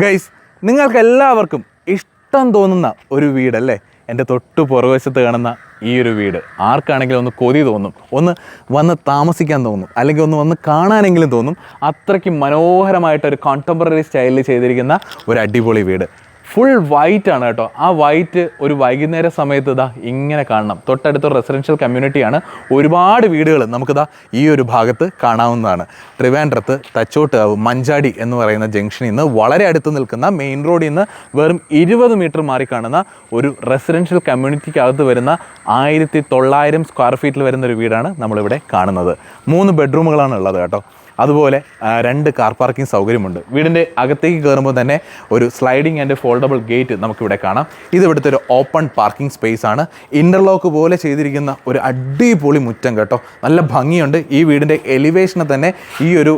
Guys നിങ്ങൾക്ക് എല്ലാവർക്കും ഇഷ്ടം തോന്നുന്ന ഒരു വീടല്ലേ? എന്റെ തൊട്ട് പുറവശത്ത് കാണുന്ന ഈ ഒരു വീട്. ആർക്കാണെങ്കിലും ഒന്ന് കൊതി തോന്നും. ഒന്ന് വന്ന് താമസിക്കാൻ തോന്നും. അല്ലെങ്കിൽ ഒന്ന് വന്ന് കാണാനെങ്കിലും തോന്നും. അത്രയ്ക്ക് മനോഹരമായിട്ടൊരു കോണ്ടംപററി സ്റ്റൈലിൽ ചെയ്തിരിക്കുന്ന ഒരു അടിപൊളി വീട്. ഫുൾ വൈറ്റ് ആണ് കേട്ടോ. ആ വൈറ്റ് ഒരു വൈകുന്നേര സമയത്ത് ഇതാ ഇങ്ങനെ കാണണം. തൊട്ടടുത്ത റെസിഡൻഷ്യൽ കമ്മ്യൂണിറ്റിയാണ് ഒരുപാട് വീടുകൾ നമുക്കിതാ ഈ ഒരു ഭാഗത്ത് കാണാവുന്നതാണ്. ട്രിവാൻഡ്രത്ത് തച്ചോട്ടുകാവ് മഞ്ചാടി എന്ന് പറയുന്ന ജംഗ്ഷനിൽ നിന്ന് വളരെ അടുത്ത് നിൽക്കുന്ന മെയിൻ റോഡിൽ നിന്ന് വെറും ഇരുപത് മീറ്റർ മാറി കാണുന്ന ഒരു റെസിഡൻഷ്യൽ കമ്മ്യൂണിറ്റിക്കകത്ത് വരുന്ന ആയിരത്തി തൊള്ളായിരം സ്ക്വയർ ഫീറ്റിൽ വരുന്ന ഒരു വീടാണ് നമ്മളിവിടെ കാണുന്നത്. മൂന്ന് ബെഡ്റൂമുകളാണ് ഉള്ളത് കേട്ടോ. അതുപോലെ രണ്ട് കാർ പാർക്കിംഗ് സൗകര്യമുണ്ട്. വീടിന്റെ അകത്തേക്ക് കയറുമ്പോൾ തന്നെ ഒരു സ്ലൈഡിംഗ് ആൻഡ് ഫോൾഡബിൾ ഗേറ്റ് നമുക്കിവിടെ കാണാം. ഇത് ഇവിടുത്തെ ഒരു ഓപ്പൺ പാർക്കിംഗ് സ്പേസ് ആണ്. ഇന്റർലോക്ക് പോലെ ചെയ്തിരിക്കുന്ന ഒരു അടിപൊളി മുറ്റം കേട്ടോ. നല്ല ഭംഗിയുണ്ട്. ഈ വീടിന്റെ എലിവേഷനെ തന്നെ ഈ ഒരു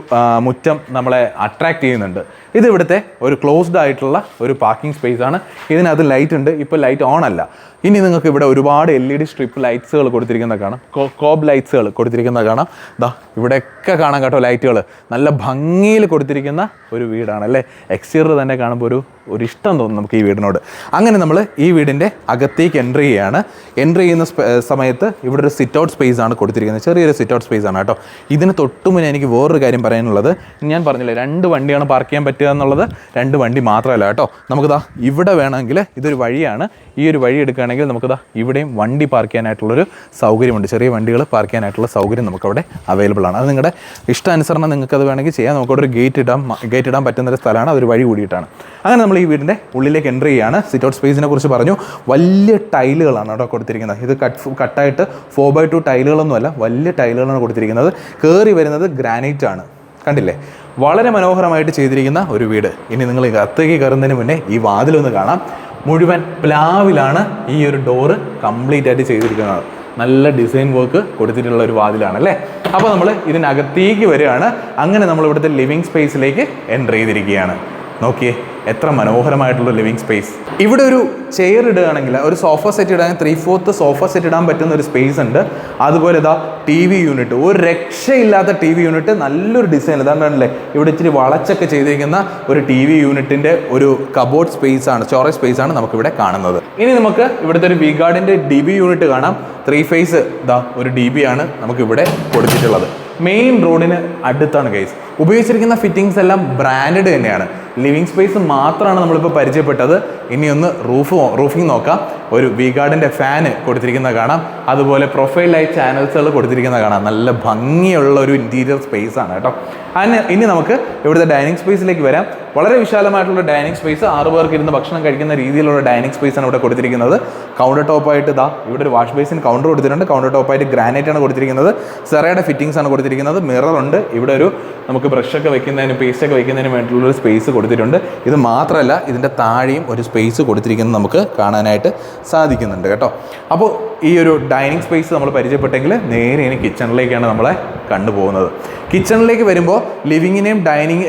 മുറ്റം നമ്മളെ അട്രാക്റ്റ് ചെയ്യുന്നുണ്ട്. ഇത് ഇവിടുത്തെ ഒരു ക്ലോസ്ഡ് ആയിട്ടുള്ള ഒരു പാർക്കിംഗ് സ്പേസ് ആണ്. ഇതിനകത്ത് ലൈറ്റ് ഉണ്ട്. ഇപ്പോൾ ലൈറ്റ് ഓൺ അല്ല. ഇനി നിങ്ങൾക്ക് ഇവിടെ ഒരുപാട് എൽ ഇ ഡി സ്ട്രിപ്പ് ലൈറ്റ്സുകൾ കൊടുത്തിരിക്കുന്നത് കാണാം. കോബ് ലൈറ്റ്സുകൾ കൊടുത്തിരിക്കുന്നത് കാണാം. ദാ ഇവിടെയൊക്കെ കാണാം കേട്ടോ ലൈറ്റുകൾ നല്ല ഭംഗിയിൽ കൊടുത്തിരിക്കുന്ന ഒരു വീടാണ് അല്ലേ? എക്സ്റ്റീരിയർ തന്നെ കാണുമ്പോൾ ഒരു ഒരു ഇഷ്ടം തോന്നും നമുക്ക് ഈ വീടിനോട്. അങ്ങനെ നമ്മൾ ഈ വീടിന്റെ അകത്തേക്ക് എൻട്രി ചെയ്യുകയാണ് എൻട്രി ചെയ്യുന്ന സമയത്ത് ഇവിടെ ഒരു സിറ്റ് ഔട്ട് സ്പേസ് ആണ് കൊടുത്തിരിക്കുന്നത്. ചെറിയൊരു സിറ്റ് ഔട്ട് സ്പേസ് ആണ് കേട്ടോ. ഇതിന് തൊട്ട് മുന്നേ എനിക്ക് വേറൊരു കാര്യം പറയാനുള്ളത്. ഞാൻ പറഞ്ഞില്ലേ രണ്ട് വണ്ടിയാണ് പാർക്ക് ചെയ്യാൻ പറ്റുക എന്നുള്ളത് രണ്ട് വണ്ടി മാത്രമല്ല കേട്ടോ. നമുക്കിതാ ഇവിടെ വേണമെങ്കിൽ ഇതൊരു വഴിയാണ്. ഈ ഒരു വഴി എടുക്കുകയാണെങ്കിൽ നമുക്കിതാ ഇവിടെയും വണ്ടി പാർക്ക് ചെയ്യാനായിട്ടുള്ളൊരു സൗകര്യമുണ്ട്. ചെറിയ വണ്ടികൾ പാർക്ക് ചെയ്യാനായിട്ടുള്ള സൗകര്യം നമുക്കവിടെ അവൈലബിൾ ആണ്. അത് നിങ്ങളുടെ ഇഷ്ടാനുസരണം നിങ്ങൾക്ക് അത് വേണമെങ്കിൽ ചെയ്യാം. നമുക്കവിടെ ഒരു ഗേറ്റ് ഇടാൻ ഗേറ്റ് ഇടാൻ പറ്റുന്നൊരു സ്ഥലമാണ്. അതൊരു വഴി കൂടിയിട്ടാണ്. അങ്ങനെ നമ്മൾ ഈ വീടിന്റെ ഉള്ളിലേക്ക് എന്റർ ചെയ്യുകയാണ് സിറ്റ് ഔട്ട് സ്പേസിനെ കുറിച്ച് പറഞ്ഞു. വലിയ ടൈലുകളാണ് കേട്ടോ കൊടുത്തിരിക്കുന്നത്. ഇത് കട്ട് കട്ടായിട്ട് ഫോർ ബൈ ടു ടൈലുകളൊന്നുമല്ല വലിയ ടൈലുകളാണ് കൊടുത്തിരിക്കുന്നത്. കയറി വരുന്നത് ഗ്രാനൈറ്റ് ആണ്. കണ്ടില്ലേ? വളരെ മനോഹരമായിട്ട് ചെയ്തിരിക്കുന്ന ഒരു വീട്. ഇനി നിങ്ങൾ അത്തേക്ക് കയറുന്നതിന് മുന്നേ ഈ വാതിലൊന്ന് കാണാം. മുഴുവൻ പ്ലാവിലാണ് ഈ ഒരു ഡോറ് കംപ്ലീറ്റ് ആയിട്ട് ചെയ്തിരിക്കുന്നത്. നല്ല ഡിസൈൻ വർക്ക് കൊടുത്തിട്ടുള്ള ഒരു വാതിലാണ് അല്ലേ? അപ്പോൾ നമ്മൾ ഇതിനകത്തേക്ക് വരികയാണ്. അങ്ങനെ നമ്മൾ ഇവിടുത്തെ ലിവിങ് സ്പേസിലേക്ക് എന്റർ ചെയ്തിരിക്കുകയാണ്. നോക്കിയേ എത്ര മനോഹരമായിട്ടുള്ള ലിവിങ് സ്പേസ് ഇവിടെ ഒരു ചെയർ ഇടുകയാണെങ്കിൽ ഒരു സോഫ സെറ്റ് ഇടാൻ ത്രീ ഫോർത്ത് സോഫ സെറ്റ് ഇടാൻ പറ്റുന്ന ഒരു സ്പേസ് ഉണ്ട്. അതുപോലെ ഇതാ ടി വി യൂണിറ്റ് ഒരു രക്ഷയില്ലാത്ത ടി വി യൂണിറ്റ് നല്ലൊരു ഡിസൈൻ ഇതാണ്ടല്ലേ ഇവിടെ ഇച്ചിരി വളച്ചൊക്കെ ചെയ്തിരിക്കുന്ന ഒരു ടി വി യൂണിറ്റിന്റെ ഒരു കബോർഡ് സ്പേസ് ആണ് സ്റ്റോറേജ് സ്പേസ് ആണ് നമുക്കിവിടെ കാണുന്നത്. ഇനി നമുക്ക് ഇവിടുത്തെ ഒരു വി ഗാർഡിന്റെ ഡി ബി യൂണിറ്റ് കാണാം. ത്രീ ഫേസ് ഇതാ ഒരു ഡി ബി ആണ് നമുക്കിവിടെ കൊടുത്തിട്ടുള്ളത്. മെയിൻ റോഡിന് അടുത്താണ് ഗൈസ് ഉപയോഗിച്ചിരിക്കുന്ന ഫിറ്റിങ്സ് എല്ലാം ബ്രാൻഡഡ് തന്നെയാണ്. ലിവിങ് സ്പേസ് മാത്രമാണ് നമ്മളിപ്പോൾ പരിചയപ്പെട്ടത്. ഇനി ഒന്ന് റൂഫ് റൂഫിംഗ് നോക്കാം. ഒരു വി ഗാർഡിന്റെ ഫാന് കൊടുത്തിരിക്കുന്നത് കാണാം. അതുപോലെ പ്രൊഫൈൽ ലൈറ്റ് ചാനൽസുകൾ കൊടുത്തിരിക്കുന്നത് കാണാം. നല്ല ഭംഗിയുള്ള ഒരു ഇന്റീരിയർ സ്പേസ് ആണ് കേട്ടോ. അതിന് ഇനി നമുക്ക് ഇവിടുത്തെ ഡൈനിങ് സ്പേസിലേക്ക് വരാം. വളരെ വിശാലമായിട്ടുള്ള ഡൈനിങ് സ്പേസ്. ആറ് പേർക്ക് ഇരുന്ന് ഭക്ഷണം കഴിക്കുന്ന രീതിയിലുള്ള ഡൈനിങ് സ്പേസ് ആണ് ഇവിടെ കൊടുത്തിരിക്കുന്നത്. കൗണ്ടർ ടോപ്പായിട്ട് ഇതാ ഇവിടെ ഒരു വാഷ് ബേസിൻ കൗണ്ടർ കൊടുത്തിട്ടുണ്ട്. കൗണ്ടർ ടോപ്പായിട്ട് ഗ്രാനൈറ്റ് ആണ് കൊടുത്തിരിക്കുന്നത്. സെറയുടെ ഫിറ്റിംഗ്സ് ആണ് കൊടുത്തിരിക്കുന്നത്. മിറർ ഉണ്ട്. ഇവിടെ ഒരു നമുക്ക് ബ്രഷ് ഒക്കെ വെക്കുന്നതിന് പേസ്റ്റ് ഒക്കെ വെക്കുന്നതിന് വേണ്ടിയിട്ടുള്ള ഒരു സ്പേസ് കൊടുത്തിട്ടുണ്ട്. ഇത് മാത്രമല്ല ഇതിന്റെ താഴെയും ഒരു സ്പേസ് കൊടുത്തിരിക്കുന്നത് നമുക്ക് കാണാനായിട്ട് സാധിക്കുന്നുണ്ട് കേട്ടോ. അപ്പോൾ ഈ ഒരു ഡൈനിങ് സ്പേസ് നമ്മൾ പരിചയപ്പെട്ടെങ്കിൽ നേരെ ഇനി കിച്ചണിലേക്കാണ് നമ്മളെ കണ്ടുപോകുന്നത്. കിച്ചണിലേക്ക് വരുമ്പോൾ ലിവിങ്ങിനെയും ഡൈനിങ്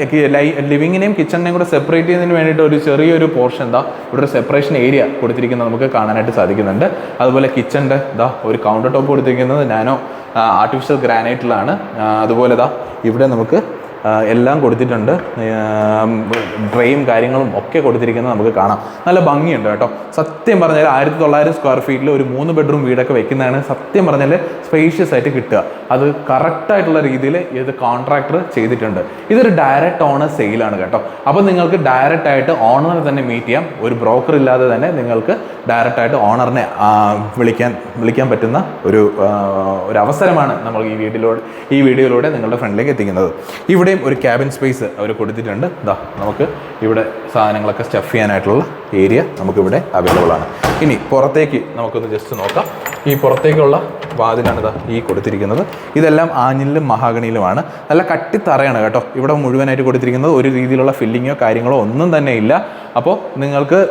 ലിവിങ്ങിനെയും കിച്ചണിനെയും കൂടെ സെപ്പറേറ്റ് ചെയ്യുന്നതിന് വേണ്ടിയിട്ട് ഒരു ചെറിയൊരു പോർഷൻ എന്താ ഇവിടെ ഒരു സെപ്പറേഷൻ ഏരിയ കൊടുത്തിരിക്കുന്നത് നമുക്ക് കാണാനായിട്ട് സാധിക്കുന്നുണ്ട്. അതുപോലെ കിച്ചണിന്റെ ഇതാ ഒരു കൗണ്ടർ ടോപ്പ് കൊടുത്തിരിക്കുന്നത് നാനോ ആർട്ടിഫിഷ്യൽ ഗ്രാനൈറ്റിലാണ് അതുപോലെ ഇതാ ഇവിടെ നമുക്ക് എല്ലാം കൊടുത്തിട്ടുണ്ട്. ട്രെയും കാര്യങ്ങളും ഒക്കെ കൊടുത്തിരിക്കുന്നത് നമുക്ക് കാണാം. നല്ല ഭംഗിയുണ്ട് കേട്ടോ. സത്യം പറഞ്ഞാൽ ആയിരത്തി തൊള്ളായിരം സ്ക്വയർ ഫീറ്റിൽ ഒരു മൂന്ന് ബെഡ്റൂം വീടൊക്കെ വെക്കുന്നതാണ് സത്യം പറഞ്ഞാൽ സ്പേഷ്യസ് ആയിട്ട് കിട്ടുക. അത് കറക്റ്റായിട്ടുള്ള രീതിയിൽ ഇത് കോൺട്രാക്ടർ ചെയ്തിട്ടുണ്ട്. ഇതൊരു ഡയറക്റ്റ് ഓണർ സെയിലാണ് കേട്ടോ. അപ്പോൾ നിങ്ങൾക്ക് ഡയറക്റ്റ് ആയിട്ട് ഓണറിനെ തന്നെ മീറ്റ് ചെയ്യാം. ഒരു ബ്രോക്കർ ഇല്ലാതെ തന്നെ നിങ്ങൾക്ക് ഡയറക്റ്റ് ആയിട്ട് ഓണറിനെ വിളിക്കാൻ വിളിക്കാൻ പറ്റുന്ന ഒരു ഒരു അവസരമാണ് നമ്മൾ ഈ വീഡിയോയിലൂടെ ഈ വീഡിയോയിലൂടെ നിങ്ങളുടെ ഫ്രണ്ടിലേക്ക് എത്തിക്കുന്നത്. ഇവിടെയും ഒരു ക്യാബിൻ സ്പേസ് അവർ കൊടുത്തിട്ടുണ്ട്. ഇതാ നമുക്ക് ഇവിടെ സാധനങ്ങളൊക്കെ സ്റ്റഫ് ചെയ്യാനായിട്ടുള്ള ഏരിയ നമുക്കിവിടെ അവൈലബിൾ ആണ്. ഇനി പുറത്തേക്ക് നമുക്കൊന്ന് ജസ്റ്റ് നോക്കാം. ഈ പുറത്തേക്കുള്ള വാതിലാണ് ഇതാ ഈ കൊടുത്തിരിക്കുന്നത്. ഇതെല്ലാം ആഞ്ഞിലും മഹാഗണിയിലുമാണ്. നല്ല കട്ടിത്തറയാണ് കേട്ടോ. ഇവിടെ മുഴുവനായിട്ട് കൊടുത്തിരിക്കുന്നത്. ഒരു രീതിയിലുള്ള ഫില്ലിങ്ങോ കാര്യങ്ങളോ ഒന്നും തന്നെ ഇല്ല. അപ്പോൾ നിങ്ങൾക്ക്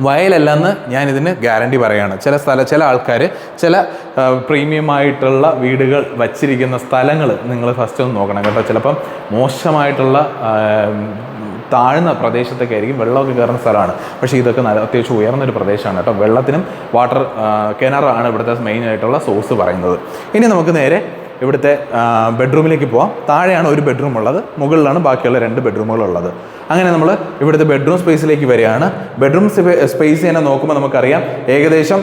വയലല്ലെന്ന് ഞാനിതിന് ഗ്യാരണ്ടി പറയുകയാണ്. ചില സ്ഥല ചില ആൾക്കാർ ചില പ്രീമിയമായിട്ടുള്ള വീടുകൾ വച്ചിരിക്കുന്ന സ്ഥലങ്ങൾ നിങ്ങൾ ഫസ്റ്റ് ഒന്ന് നോക്കണം കേട്ടോ. ചിലപ്പം മോശമായിട്ടുള്ള താഴ്ന്ന പ്രദേശത്തൊക്കെ ആയിരിക്കും വെള്ളമൊക്കെ കയറുന്ന സ്ഥലമാണ്. പക്ഷേ ഇതൊക്കെ നല്ല അത്യാവശ്യം ഉയർന്നൊരു പ്രദേശമാണ് കേട്ടോ. വെള്ളത്തിനും വാട്ടർ കിണറാണ് ഇവിടുത്തെ മെയിനായിട്ടുള്ള സോഴ്സ് പറയുന്നത്. ഇനി നമുക്ക് നേരെ ഇവിടുത്തെ ബെഡ്റൂമിലേക്ക് പോവാം. താഴെയാണ് ഒരു ബെഡ്റൂം ഉള്ളത്. മുകളിലാണ് ബാക്കിയുള്ള രണ്ട് ബെഡ്റൂമുകളുള്ളത് അങ്ങനെ നമ്മൾ ഇവിടുത്തെ ബെഡ്റൂം സ്പേസിലേക്ക് വരികയാണ്. ബെഡ്റൂം സ്പേസ് തന്നെ നോക്കുമ്പോൾ നമുക്കറിയാം. ഏകദേശം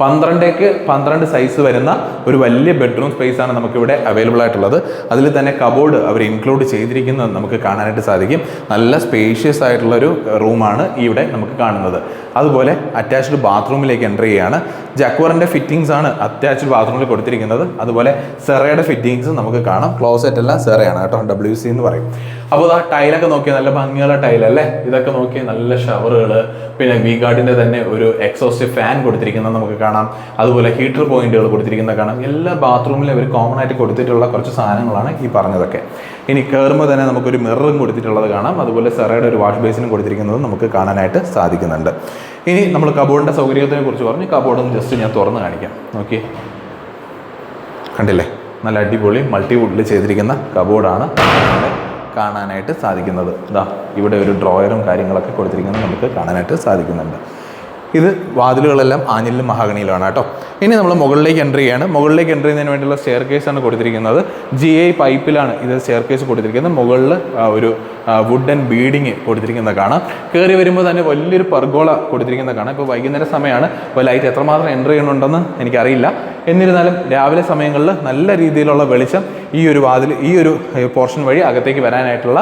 പന്ത്രണ്ടേക്ക് പന്ത്രണ്ട് സൈസ് വരുന്ന ഒരു വലിയ ബെഡ്റൂം സ്പേസ് ആണ് നമുക്കിവിടെ അവൈലബിൾ ആയിട്ടുള്ളത്. അതിൽ തന്നെ കബോർഡ് അവർ ഇൻക്ലൂഡ് ചെയ്തിരിക്കുന്നത് നമുക്ക് കാണാനായിട്ട് സാധിക്കും. നല്ല സ്പേഷ്യസ് ആയിട്ടുള്ള ഒരു റൂമാണ് ഇവിടെ നമുക്ക് കാണുന്നത്. അതുപോലെ അറ്റാച്ച്ഡ് ബാത്റൂമിലേക്ക് എന്റർ ചെയ്യുകയാണ് ജക്വറിന്റെ ഫിറ്റിംഗ്സ് ആണ് അറ്റാച്ച്ഡ് ബാത്റൂമിൽ കൊടുത്തിരിക്കുന്നത്. അതുപോലെ സെറയുടെ ഫിറ്റിംഗ്സ് നമുക്ക് കാണാം. ക്ലോസറ്റ് എല്ലാം സെറയാണ് കേട്ടോ ഡബ്ല്യു സി എന്ന് പറയും. അപ്പോൾ ആ ടൈലൊക്കെ നോക്കിയാൽ നല്ല ഭംഗിയുള്ള ടൈൽ ടൈലല്ലേ? ഇതൊക്കെ നോക്കി നല്ല ഷവറുകൾ പിന്നെ വി ഗാർഡിന്റെ തന്നെ ഒരു എക്സോസ്റ്റ് ഫാൻ കൊടുത്തിരിക്കുന്നത് നമുക്ക് കാണാം. അതുപോലെ ഹീറ്റർ പോയിന്റുകൾ കൊടുത്തിരിക്കുന്നത് കാണാം. എല്ലാ ബാത്റൂമിലും അവർ കോമൺ ആയിട്ട് കൊടുത്തിട്ടുള്ള കുറച്ച് സാധനങ്ങളാണ് ഈ പറഞ്ഞതൊക്കെ. ഇനി കയറുമ്പോൾ തന്നെ നമുക്കൊരു മിററും കൊടുത്തിട്ടുള്ളത് കാണാം. അതുപോലെ സെറയുടെ ഒരു വാഷ് ബേസിനും കൊടുത്തിരിക്കുന്നത് നമുക്ക് കാണാനായിട്ട് സാധിക്കുന്നുണ്ട്. ഇനി നമ്മൾ കബോർഡിന്റെ സൗകര്യത്തിനെ കുറിച്ച് പറഞ്ഞ്. കബോർഡ് ജസ്റ്റ് ഞാൻ തുറന്ന് കാണിക്കാം. നോക്കി. കണ്ടില്ലേ? നല്ല അടിപൊളി മൾട്ടി മൾട്ടിവുഡിൽ ചെയ്തിരിക്കുന്ന കബോർഡാണ് കാണാനായിട്ട് സാധിക്കുന്നത്. ഇതാ ഇവിടെ ഒരു ഡ്രോയറും കാര്യങ്ങളൊക്കെ കൊടുത്തിരിക്കുന്നത് നമുക്ക് കാണാനായിട്ട് സാധിക്കുന്നുണ്ട്. ഇത് വാതിലുകളെല്ലാം ആഞ്ഞിലും മഹാഗണിയിലാണ് കേട്ടോ. ഇനി നമ്മൾ മുകളിലേക്ക് എന്റർ ചെയ്യാണ്. മുകളിലേക്ക് എന്റർ ചെയ്യുന്നതിന് വേണ്ടിയുള്ള സ്റ്റെയർ കേസാണ് കൊടുത്തിരിക്കുന്നത്. ജി ഐ പൈപ്പിലാണ് ഇത് സ്റ്റെയർ കേസ് കൊടുത്തിരിക്കുന്നത്. മുകളിൽ ഒരു വുഡൻ ബീഡിങ് കൊടുത്തിരിക്കുന്നത് കാണാം. കയറി വരുമ്പോൾ തന്നെ വലിയൊരു പെർഗോള കൊടുത്തിരിക്കുന്നത് കാണാം. ഇപ്പോൾ വൈകുന്നേര സമയമാണ്. അപ്പോൾ ലൈറ്റ് എത്രമാത്രം എന്റർ ചെയ്യുന്നുണ്ടെന്ന് എനിക്കറിയില്ല. എന്നിരുന്നാലും രാവിലെ സമയങ്ങളിൽ നല്ല രീതിയിലുള്ള വെളിച്ചം ഈ ഒരു വാതിൽ ഈ ഒരു പോർഷൻ വഴി അകത്തേക്ക് വരാനായിട്ടുള്ള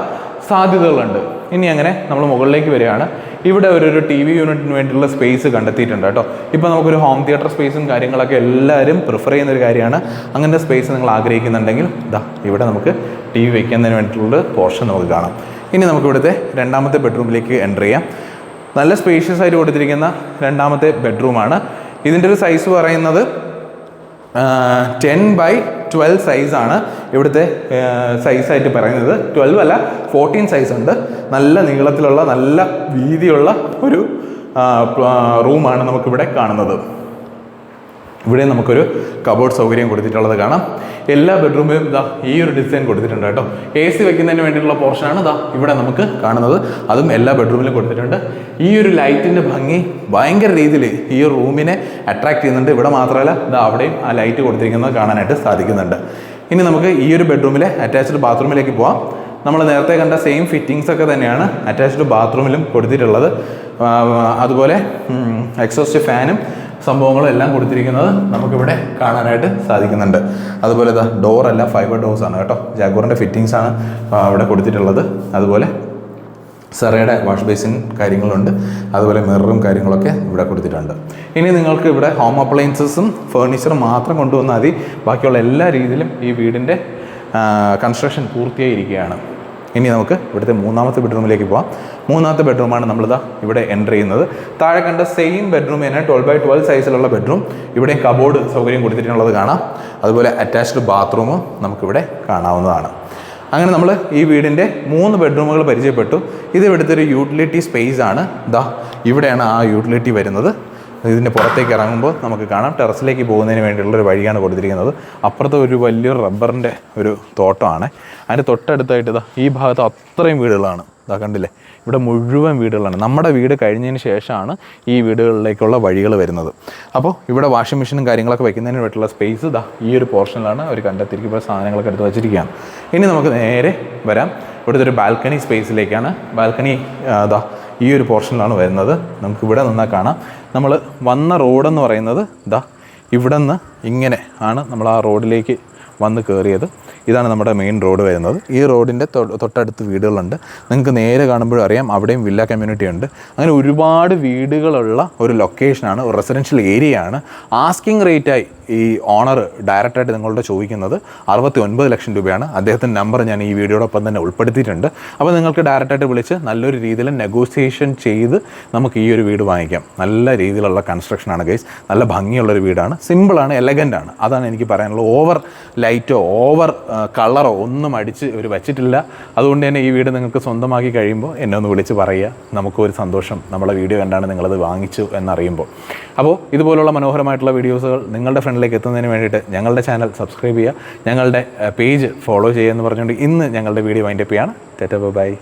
സാധ്യതകളുണ്ട്. ഇനി അങ്ങനെ നമ്മൾ മുകളിലേക്ക് വരികയാണ്. ഇവിടെ ഒരു ഒരു ടി വി യൂണിറ്റിന് വേണ്ടിയുള്ള സ്പേസ് കണ്ടെത്തിയിട്ടുണ്ട് കേട്ടോ. ഇപ്പോൾ നമുക്കൊരു ഹോം തിയേറ്റർ സ്പേസും കാര്യങ്ങളൊക്കെ എല്ലാവരും പ്രിഫർ ചെയ്യുന്ന ഒരു കാര്യമാണ്. അങ്ങനത്തെ സ്പേസ് നിങ്ങൾ ആഗ്രഹിക്കുന്നുണ്ടെങ്കിൽ ഇതാ ഇവിടെ നമുക്ക് ടി വി വയ്ക്കുന്നതിന് വേണ്ടിയിട്ടുള്ള പോർഷൻ നമുക്ക് കാണാം. ഇനി നമുക്ക് ഇവിടുത്തെ രണ്ടാമത്തെ ബെഡ്റൂമിലേക്ക് എന്റർ ചെയ്യാം. നല്ല സ്പേഷ്യസ് ആയിട്ട് കൊടുത്തിരിക്കുന്ന രണ്ടാമത്തെ ബെഡ്റൂമാണ് ഇതിന്റെ ഒരു സൈസ് പറയുന്നത് ടെൻ ബൈ ട്വൽവ് സൈസാണ് ഇവിടുത്തെ സൈസായിട്ട് പറയുന്നത്. ട്വൽവ് അല്ല ഫോർട്ടീൻ സൈസ് ഉണ്ട്. നല്ല നീളത്തിലുള്ള നല്ല വീതിയുള്ള ഒരു റൂമാണ് നമുക്കിവിടെ കാണുന്നത്. ഇവിടെ നമുക്കൊരു കബോർഡ് സൗകര്യം കൊടുത്തിട്ടുള്ളത് കാണാം. എല്ലാ ബെഡ്റൂമിലും ഇതാ ഈ ഒരു ഡിസൈൻ കൊടുത്തിട്ടുണ്ട് കേട്ടോ. എ സി വെക്കുന്നതിന് വേണ്ടിയിട്ടുള്ള പോർഷനാണ് ഇതാ ഇവിടെ നമുക്ക് കാണുന്നത്. അതും എല്ലാ ബെഡ്റൂമിലും കൊടുത്തിട്ടുണ്ട്. ഈ ഒരു ലൈറ്റിന്റെ ഭംഗി ഭയങ്കര രീതിയിൽ ഈ റൂമിനെ അട്രാക്ട് ചെയ്യുന്നുണ്ട്. ഇവിടെ മാത്രമല്ല ഇതാ അവിടെയും ആ ലൈറ്റ് കൊടുത്തിരിക്കുന്നത് കാണാനായിട്ട് സാധിക്കുന്നുണ്ട്. ഇനി നമുക്ക് ഈ ഒരു ബെഡ്റൂമിലെ അറ്റാച്ച്ഡ് ബാത്റൂമിലേക്ക് പോവാം. നമ്മൾ നേരത്തെ കണ്ട സെയിം ഫിറ്റിങ്സ് ഒക്കെ തന്നെയാണ് അറ്റാച്ച്ഡ് ബാത്റൂമിലും കൊടുത്തിട്ടുള്ളത്. അതുപോലെ എക്സോസ്റ്റ് ഫാനും സംഭവങ്ങളും എല്ലാം കൊടുത്തിരിക്കുന്നത് നമുക്കിവിടെ കാണാനായിട്ട് സാധിക്കുന്നുണ്ട്. അതുപോലെ ഇതാ ഡോറല്ല ഫൈബർ ഡോസ് ആണ് കേട്ടോ. ജാഗോറിന്റെ ഫിറ്റിങ്സ് ആണ് അവിടെ കൊടുത്തിട്ടുള്ളത്. അതുപോലെ സെറയുടെ വാഷ് ബേസിൻ കാര്യങ്ങളുണ്ട്. അതുപോലെ മിററും കാര്യങ്ങളൊക്കെ ഇവിടെ കൊടുത്തിട്ടുണ്ട്. ഇനി നിങ്ങൾക്ക് ഇവിടെ ഹോം അപ്ലയൻസസും ഫേർണിച്ചറും മാത്രം കൊണ്ടുവന്നാൽ മതി. ബാക്കിയുള്ള എല്ലാ രീതിയിലും ഈ വീടിന്റെ കൺസ്ട്രക്ഷൻ പൂർത്തിയായിരിക്കുകയാണ്. ഇനി നമുക്ക് ഇവിടുത്തെ മൂന്നാമത്തെ ബെഡ്റൂമിലേക്ക് പോവാം. മൂന്നാമത്തെ ബെഡ്റൂമാണ് നമ്മളിതാ ഇവിടെ എന്റർ ചെയ്യുന്നത്. താഴെ കണ്ട സെയിം ബെഡ്റൂം തന്നെ ട്വൽവ് ബൈ ട്വൽവ് സൈസിലുള്ള ബെഡ്റൂം ഇവിടെ കബോർഡ് സൗകര്യം കൊടുത്തിട്ടുള്ളത് കാണാം. അതുപോലെ അറ്റാച്ച്ഡ് ബാത്റൂമും നമുക്കിവിടെ കാണാവുന്നതാണ്. അങ്ങനെ നമ്മൾ ഈ വീടിന്റെ മൂന്ന് ബെഡ്റൂമുകൾ പരിചയപ്പെട്ടു. ഇത് ഇവിടുത്തെ ഒരു യൂട്ടിലിറ്റി സ്പേസ് ആണ്. ദാ ഇവിടെയാണ് ആ യൂട്ടിലിറ്റി വരുന്നത്. ഇതിന്റെ പുറത്തേക്ക് ഇറങ്ങുമ്പോൾ നമുക്ക് കാണാം. ടെറസിലേക്ക് പോകുന്നതിന് വേണ്ടിയുള്ള ഒരു വഴിയാണ് കൊടുത്തിരിക്കുന്നത്. അപ്പുറത്ത് ഒരു വലിയൊരു റബ്ബറിന്റെ ഒരു തോട്ടമാണ്. അതിന്റെ തൊട്ടടുത്തായിട്ട് ഇതാ ഈ ഭാഗത്ത് അത്രയും വീടുകളാണ്. ഇതാ കണ്ടില്ലേ? ഇവിടെ മുഴുവൻ വീടുകളാണ്. നമ്മുടെ വീട് കഴിഞ്ഞതിന് ശേഷമാണ് ഈ വീടുകളിലേക്കുള്ള വഴികൾ വരുന്നത്. അപ്പോൾ ഇവിടെ വാഷിംഗ് മെഷീനും കാര്യങ്ങളൊക്കെ വെക്കുന്നതിന് വേണ്ടിയിട്ടുള്ള സ്പേസ് ഇതാ ഈ ഒരു പോർഷനിലാണ് അവർ കണ്ടെത്തിയിരിക്കുമ്പോൾ സാധനങ്ങളൊക്കെ എടുത്ത് വെച്ചിരിക്കുകയാണ്. ഇനി നമുക്ക് നേരെ വരാം. ഇവിടുത്തെ ഒരു ബാൽക്കണി സ്പേസിലേക്കാണ്. ബാൽക്കണി ഇതാ ഈ ഒരു പോർഷനിലാണ് വരുന്നത്. നമുക്ക് ഇവിടെ നിന്നാൽ കാണാം. നമ്മൾ വന്ന റോഡെന്ന് പറയുന്നത് ഇതാ ഇവിടെ നിന്ന് ഇങ്ങനെ ആണ് നമ്മൾ ആ റോഡിലേക്ക് വന്ന് കയറിയത്. ഇതാണ് നമ്മുടെ മെയിൻ റോഡ് വരുന്നത്. ഈ റോഡിന്റെ തൊട്ടടുത്ത് വീടുകളുണ്ട്. നിങ്ങൾക്ക് നേരെ കാണുമ്പോഴും അറിയാം അവിടെയും വില്ല കമ്മ്യൂണിറ്റി ഉണ്ട്. അങ്ങനെ ഒരുപാട് വീടുകളുള്ള ഒരു ലൊക്കേഷനാണ് ഒരു റെസിഡൻഷ്യൽ ഏരിയ ആണ്. ആസ്കിങ് റേറ്റായി ഈ ഓണർ ഡയറക്റ്റായിട്ട് നിങ്ങളോട് ചോദിക്കുന്നത് അറുപത്തി ഒൻപത് ലക്ഷം രൂപയാണ്. അദ്ദേഹത്തിന്റെ നമ്പർ ഞാൻ ഈ വീഡിയോടൊപ്പം തന്നെ ഉൾപ്പെടുത്തിയിട്ടുണ്ട്. അപ്പോൾ നിങ്ങൾക്ക് ഡയറക്റ്റായിട്ട് വിളിച്ച് നല്ലൊരു രീതിയിൽ നെഗോസിയേഷൻ ചെയ്ത് നമുക്ക് ഈ ഒരു വീട് വാങ്ങിക്കാം. നല്ല രീതിയിലുള്ള കൺസ്ട്രക്ഷനാണ് ഗൈസ് നല്ല ഭംഗിയുള്ളൊരു വീടാണ്. സിമ്പിളാണ് എലഗന്റ് ആണ്. അതാണ് എനിക്ക് പറയാനുള്ളത്. ഓവർ ലൈറ്റോ ഓവർ കളറോ ഒന്നും അടിച്ച് ഒരു വെച്ചിട്ടില്ല. അതുകൊണ്ട് തന്നെ ഈ വീട് നിങ്ങൾക്ക് സ്വന്തമാക്കി കഴിയുമ്പോൾ എന്നെ ഒന്ന് വിളിച്ച് പറയുക. നമുക്കൊരു സന്തോഷം. നമ്മളെ വീഡിയോ കണ്ടാണ് നിങ്ങളത് വാങ്ങിച്ചു എന്നറിയുമ്പോൾ. അപ്പോൾ ഇതുപോലുള്ള മനോഹരമായിട്ടുള്ള വീഡിയോസുകൾ നിങ്ങളുടെ ഫ്രണ്ടിലേക്ക് എത്തുന്നതിന് വേണ്ടിയിട്ട് ഞങ്ങളുടെ ചാനൽ സബ്സ്ക്രൈബ് ചെയ്യുക. ഞങ്ങളുടെ പേജ് ഫോളോ ചെയ്യുക എന്ന് പറഞ്ഞുകൊണ്ട് ഇന്ന് ഞങ്ങളുടെ വീഡിയോ വൈൻഡപ്പ് ചെയ്യാണ്. Ta ta bye.